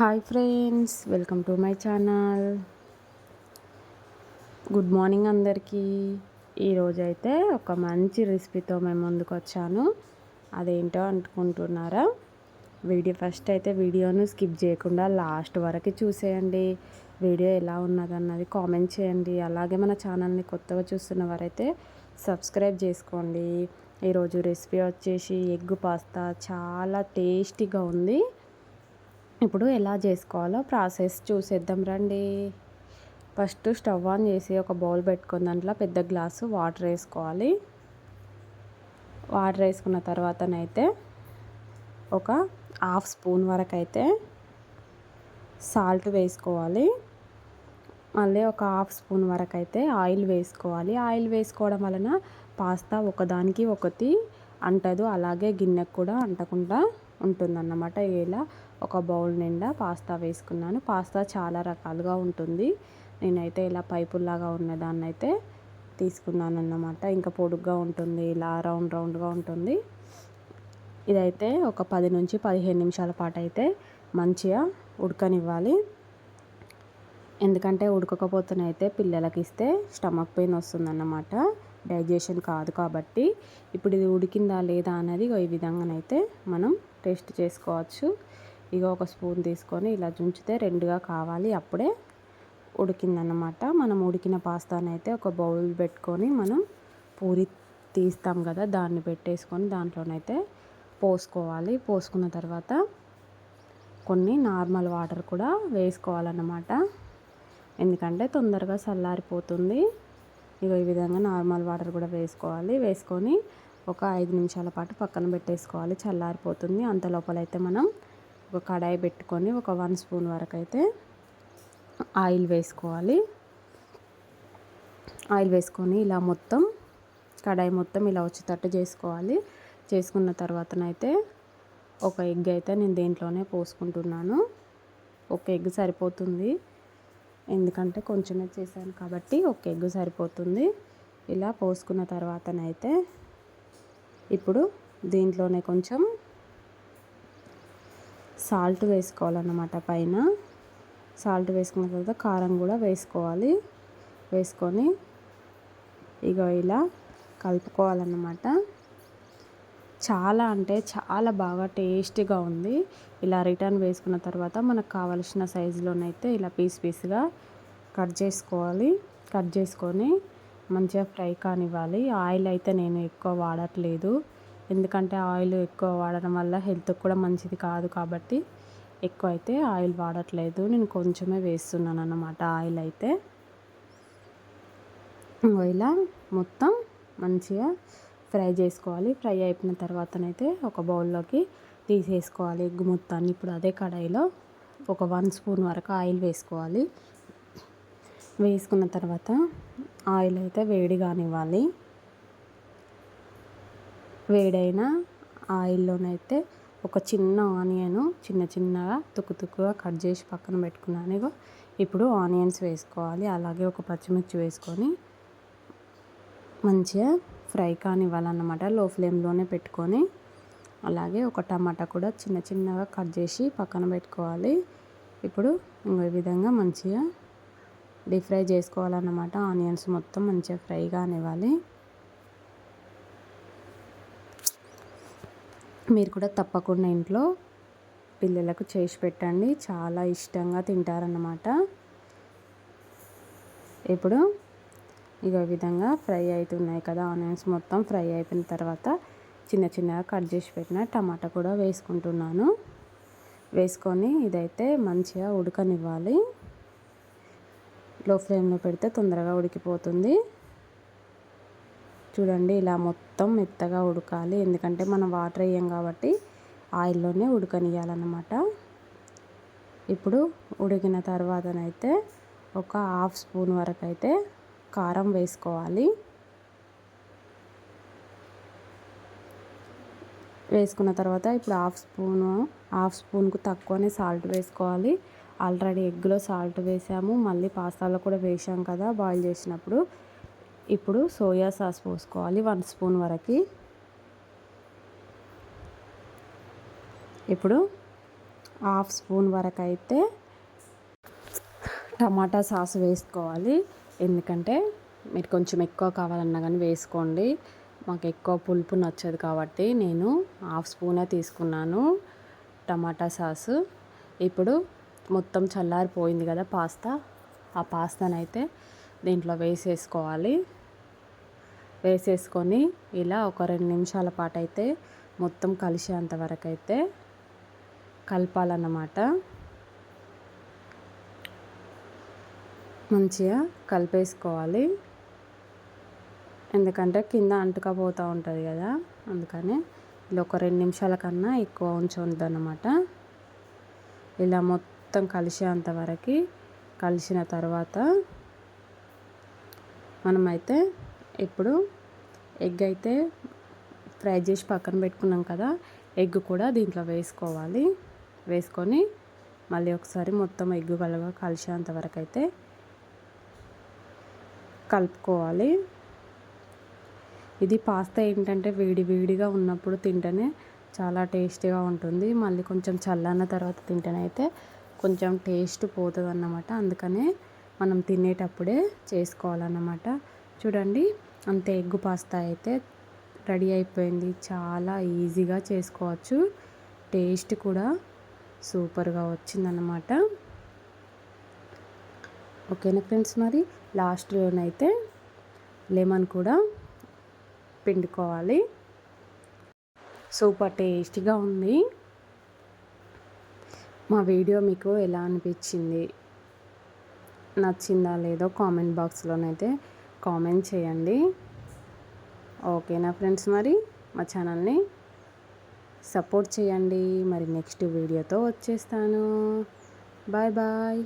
Hi friends welcome to my channel. Good morning అందరికీ. ఈరోజు అయితే ఒక మంచి రెసిపీతో మేము ముందుకు వచ్చాను అదేంటో అనుకుంటున్నారా? వీడియో ఫస్ట్ అయితే వీడియోను స్కిప్ చేయకుండా లాస్ట్ వరకు చూసేయండి. వీడియో ఎలా ఉన్నదన్నది కామెంట్ చేయండి. అలాగే మన ఛానల్ని కొత్తగా చూస్తున్న వారైతే సబ్స్క్రైబ్ చేసుకోండి. ఈరోజు రెసిపీ వచ్చేసి ఎగ్ పాస్తా. చాలా టేస్టీగా ఉంది. ఇప్పుడు ఎలా చేసుకోవాలో ప్రాసెస్ చూసేద్దాం రండి. ఫస్ట్ స్టవ్ ఆన్ చేసి ఒక బౌల్ పెట్టుకున్న దాంట్లో పెద్ద గ్లాసు వాటర్ వేసుకోవాలి. వాటర్ వేసుకున్న తర్వాతనైతే ఒక హాఫ్ స్పూన్ వరకు అయితే సాల్ట్ వేసుకోవాలి. మళ్ళీ ఒక హాఫ్ స్పూన్ వరకు అయితే ఆయిల్ వేసుకోవాలి. ఆయిల్ వేసుకోవడం వలన పాస్తా ఒకదానికి ఒకటి అంటదు. అలాగే గిన్నెకు కూడా అంటకుండా ఉంటుందన్నమాట. ఇలా ఒక బౌల్ నిండా పాస్తా వేసుకున్నాను. పాస్తా చాలా రకాలుగా ఉంటుంది. నేనైతే ఇలా పైపుల్లాగా ఉన్నదాన్ని అయితే తీసుకున్నాను అన్నమాట ఇంకా పొడుగ్గా ఉంటుంది ఇలా రౌండ్ రౌండ్గా ఉంటుంది. ఇదైతే ఒక పది నుంచి పదిహేను నిమిషాల పాటు అయితే మంచిగా ఉడకనివ్వాలి. ఎందుకంటే ఉడకకపోతేనైతే పిల్లలకి ఇస్తే స్టమక్ పెయిన్ వస్తుందన్నమాట. డైజెషన్ కాదు కాబట్టి. ఇప్పుడు ఇది ఉడికిందా లేదా అనేది ఈ విధంగానైతే మనం టేస్ట్ చేసుకోవచ్చు. ఇక ఒక స్పూన్ తీసుకొని ఇలా చుంచితే రెండుగా కావాలి. అప్పుడే ఉడికిందన్నమాట. మనం ఉడికిన పాస్తాని అయితే ఒక బౌల్ పెట్టుకొని మనం పూరి తీస్తాం కదా దాన్ని పెట్టేసుకొని దాంట్లోనైతే పోసుకోవాలి. పోసుకున్న తర్వాత కొన్ని నార్మల్ వాటర్ కూడా వేసుకోవాలన్నమాట. ఎందుకంటే తొందరగా చల్లారిపోతుంది ఇక ఈ విధంగా నార్మల్ వాటర్ కూడా వేసుకోవాలి. వేసుకొని ఒక ఐదు నిమిషాల పాటు పక్కన పెట్టేసుకోవాలి. చల్లారిపోతుంది. అంత లోపలైతే మనం ఒక కడాయి పెట్టుకొని ఒక వన్ స్పూన్ వరకు అయితే ఆయిల్ వేసుకోవాలి. ఆయిల్ వేసుకొని ఇలా మొత్తం కడాయి మొత్తం ఇలా వచ్చేటట్టు చేసుకోవాలి. చేసుకున్న తర్వాతనైతే ఒక ఎగ్ అయితే నేను దేంట్లోనే పోసుకుంటున్నాను. ఒక ఎగ్ సరిపోతుంది. ఎందుకంటే కొంచెమే చేశాను కాబట్టి ఒక ఎగ్ సరిపోతుంది. ఇలా పోసుకున్న తర్వాతనైతే ఇప్పుడు దీంట్లోనే కొంచెం సాల్ట్ వేసుకోవాలన్నమాట పైన. సాల్ట్ వేసుకున్న తర్వాత కారం కూడా వేసుకోవాలి. వేసుకొని ఇక ఇలా కలుపుకోవాలన్నమాట. చాలా అంటే చాలా బాగా టేస్టీగా ఉంది. ఇలా రిటర్న్ వేసుకున్న తర్వాత మనకు కావలసిన సైజులోనైతే ఇలా పీస్ పీస్గా కట్ చేసుకోవాలి. కట్ చేసుకొని మంచిగా ఫ్రై కానివ్వాలి. ఆయిల్ అయితే నేను ఎక్కువ వాడట్లేదు. ఎందుకంటే ఆయిల్ ఎక్కువ వాడడం వల్ల హెల్త్కి కూడా మంచిది కాదు కాబట్టి ఎక్కువ అయితే ఆయిల్ వాడట్లేదు. నేను కొంచెమే వేస్తున్నాను అన్నమాట ఆయిల్ అయితే. ఇలా మొత్తం మంచిగా ఫ్రై చేసుకోవాలి. ఫ్రై అయిపోయిన తర్వాతనైతే ఒక బౌల్లోకి తీసేసుకోవాలి ఎగ్ మొత్తాన్ని. ఇప్పుడు అదే కడాయిలో ఒక వన్ స్పూన్ వరకు ఆయిల్ వేసుకోవాలి. వేసుకున్న తర్వాత ఆయిల్ అయితే వేడి కానివ్వాలి వేడైన ఆయిల్లోనైతే ఒక చిన్న ఆనియను చిన్న చిన్నగా తుక్కు తుక్కుగా కట్ చేసి పక్కన పెట్టుకున్నాను. ఇగో ఇప్పుడు ఆనియన్స్ వేసుకోవాలి. అలాగే ఒక పచ్చిమిర్చి వేసుకొని మంచిగా ఫ్రై కానివ్వాలన్నమాట. లో ఫ్లేమ్లోనే పెట్టుకొని అలాగే ఒక టమాటా కూడా చిన్న చిన్నగా కట్ చేసి పక్కన పెట్టుకోవాలి. ఇప్పుడు ఇంకో విధంగా మంచిగా డీప్ ఫ్రై చేసుకోవాలన్నమాట. ఆనియన్స్ మొత్తం మంచిగా ఫ్రై కానివ్వాలి. మీరు కూడా తప్పకుండా ఇంట్లో పిల్లలకు చేసి పెట్టండి. చాలా ఇష్టంగా తింటారన్నమాట. ఇప్పుడు ఇక విధంగా ఫ్రై అవుతున్నాయి కదా ఆనియన్స్ మొత్తం ఫ్రై అయిపోయిన తర్వాత చిన్న చిన్నగా కట్ చేసి పెట్టిన టమాటా కూడా వేసుకుంటున్నాను. వేసుకొని ఇదైతే మంచిగా ఉడకనివ్వాలి. లో ఫ్లేమ్లో పెడితే తొందరగా ఉడికిపోతుంది. చూడండి ఇలా మొత్తం మెత్తగా ఉడకాలి. ఎందుకంటే మనం వాటర్ వేయం కాబట్టి ఆయిల్లోనే ఉడకనియాలన్నమాట ఇప్పుడు ఉడికిన తర్వాతనైతే ఒక హాఫ్ స్పూన్ వరకు అయితే కారం వేసుకోవాలి. వేసుకున్న తర్వాత ఇప్పుడు హాఫ్ స్పూను హాఫ్ స్పూన్కు తక్కువనే సాల్ట్ వేసుకోవాలి. ఆల్రెడీ ఎగ్లో సాల్ట్ వేసాము. మళ్ళీ పాస్తాలో కూడా వేసాం కదా బాయిల్ చేసినప్పుడు. ఇప్పుడు సోయా సాస్ పోసుకోవాలి వన్ స్పూన్ వరకు. ఇప్పుడు హాఫ్ స్పూన్ వరకు అయితే టమాటా సాస్ వేసుకోవాలి. ఎందుకంటే మీరు కొంచెం ఎక్కువ కావాలన్నా కానీ వేసుకోండి. మాకు ఎక్కువ పులుపు నచ్చదు కాబట్టి నేను హాఫ్ స్పూనే తీసుకున్నాను టమాటా సాసు. ఇప్పుడు మొత్తం చల్లారిపోయింది కదా పాస్తా. ఆ పాస్తానైతే దీంట్లో వేసేసుకోవాలి. వేసేసుకొని ఇలా ఒక రెండు నిమిషాల పాటు అయితే మొత్తం కలిసేంత వరకు అయితే కలపాలన్నమాట. మంచిగా కలిపేసుకోవాలి. ఎందుకంటే కింద అంటుకపోతూ ఉంటుంది కదా అందుకని ఇలా ఒక రెండు నిమిషాల కన్నా ఎక్కువ ఉంచవద్దు అన్నమాట ఇలా మొత్తం కలిసేంత వరకు కలిసిన తర్వాత మనమైతే ఇప్పుడు ఎగ్ అయితే ఫ్రై చేసి పక్కన పెట్టుకున్నాం కదా ఎగ్ కూడా దీంట్లో వేసుకోవాలి. వేసుకొని మళ్ళీ ఒకసారి మొత్తం ఎగ్ కలగా కలిసేంత వరకు అయితే కలుపుకోవాలి. ఇది పాస్తా ఏంటంటే వేడి వేడిగా ఉన్నప్పుడు తింటేనే చాలా టేస్టీగా ఉంటుంది. మళ్ళీ కొంచెం చల్లన్న తర్వాత తింటేనే అయితే కొంచెం టేస్ట్ పోతుంది అన్నమాట అందుకనే మనం తినేటప్పుడే చేసుకోవాలన్నమాట. చూడండి. అంతే ఎగ్ పాస్తా అయితే రెడీ అయిపోయింది. చాలా ఈజీగా చేసుకోవచ్చు. టేస్ట్ కూడా సూపర్గా వచ్చిందన్నమాట. ఓకేనా ఫ్రెండ్స్ మరి? లాస్ట్లోనైతే లెమన్ కూడా పిండుకోవాలి. సూపర్ టేస్టీగా ఉంది. మా వీడియో మీకు ఎలా అనిపించింది? నచ్చిందా లేదో కామెంట్ బాక్స్లోనైతే కామెంట్ చేయండి. ఓకేనా ఫ్రెండ్స్ మరి? మా ఛానల్ని సపోర్ట్ చేయండి. మరి నెక్స్ట్ వీడియోతో వచ్చేస్తాను. Bye bye.